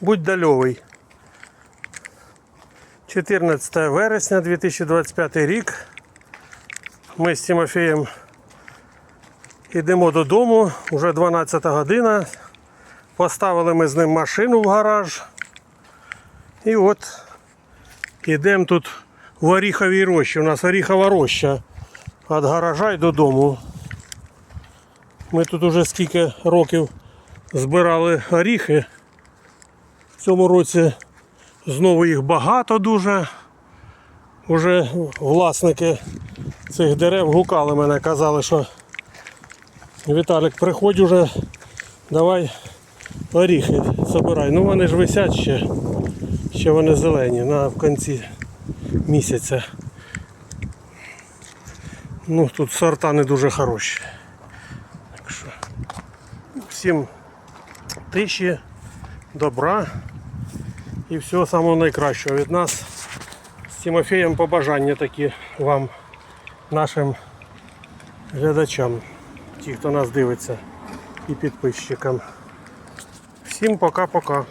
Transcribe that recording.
будь дальовий. 14 вересня 2025 рік. Ми з Тимофієм йдемо додому, вже 12 година. Поставили ми з ним машину в гараж. І от йдемо тут в Оріховій рощі. У нас Оріхова роща від гаража й додому. Ми тут уже скільки років збирали оріхи. Цьому році знову їх багато дуже. Уже власники цих дерев гукали мене, казали, що Віталік, приходь уже, давай оріхи забирай. Ну вони ж висять ще, ще вони зелені на в кінці місяця. Ну тут сорта не дуже хороші. Так що всім тиші, добра і всього самого найкращого від нас. З Тимофієм побажання такі вам, нашим глядачам, ті, хто нас дивиться, і підписчикам. Всім пока-пока.